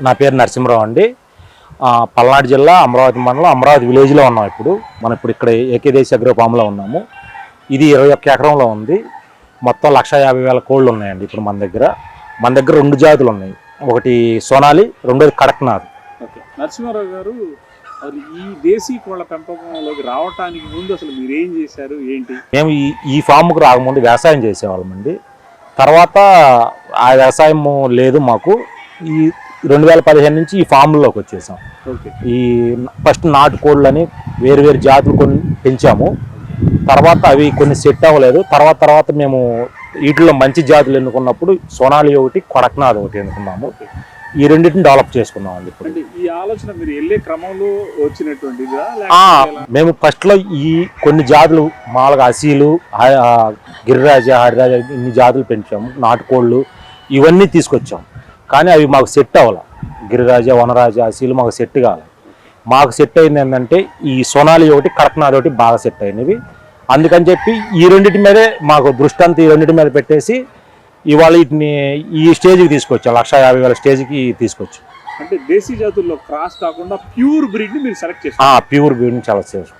నా పేరు నరసింహరావు అండి. పల్నాడు జిల్లా అమరావతి మండలం అమరావతి విలేజ్లో ఉన్నాం ఇప్పుడు. మనం ఇప్పుడు ఇక్కడ ఏకదేశ అగ్రో ఫామ్లో ఉన్నాము. ఇది ఇరవై ఒక్క ఎకరంలో ఉంది. మొత్తం లక్ష యాభై వేల కోళ్ళు ఉన్నాయండి ఇప్పుడు మన దగ్గర. మన దగ్గర రెండు జాతులు ఉన్నాయి. ఒకటి సోనాలి రెండోది కడక్నాథ్. ఓకే. నరసింహారావు గారు ఈ దేశీ కోళ్ళ పెంపకంలోకి రావటానికి ముందు అసలు మీరు ఏం చేశారు? ఏంటి? మేము ఈ ఈ ఫామ్కు రాకముందు వ్యవసాయం చేసేవాళ్ళమండి. తర్వాత ఆ వ్యవసాయం లేదు మాకు. ఈ రెండు వేల పదిహేను నుంచి ఈ ఫామ్లోకి వచ్చేసాం. ఈ ఫస్ట్ నాటు కోళ్ళని వేరు వేరు జాతులు కొన్ని పెంచాము. తర్వాత అవి కొన్ని సెట్ అవ్వలేదు. తర్వాత తర్వాత మేము వీటిలో మంచి జాతులు ఎన్నుకున్నప్పుడు సోనాలి ఒకటి కొడక్నాథ్ ఒకటి ఎన్నుకున్నాము. ఈ రెండింటిని డెవలప్ చేసుకున్నాం అండి ఇప్పుడు. ఈ ఆలోచన మీరు వెళ్ళే క్రమంలో? మేము ఫస్ట్లో ఈ కొన్ని జాతులు మామూలుగా అసీలు గిరిరాజ హరిరాజ ఇన్ని జాతులు పెంచాము. నాటుకోళ్ళు ఇవన్నీ తీసుకొచ్చాం కానీ అవి మాకు సెట్ అవ్వాలి. గిరిరాజ వనరాజ అసీలు మాకు సెట్ కావాలి మాకు సెట్ అయింది ఏంటంటే ఈ సోనాలి ఒకటి కడక్నాథ్ ఒకటి బాగా సెట్ అయినవి. అందుకని చెప్పి ఈ రెండింటి మీదే మాకు దృష్టి అంతా ఈ రెండింటి మీద పెట్టేసి ఇవాళ వీటిని ఈ స్టేజ్కి తీసుకొచ్చాం. లక్ష యాభై వేల స్టేజ్కి తీసుకొచ్చాం. అంటే దేశీ జాతుల్లో క్రాస్ కాకుండా ప్యూర్ బ్రీడ్ని మీరు సెలెక్ట్ చేస్తారు ప్యూర్ బ్రీడ్ని చాలా సేఫ్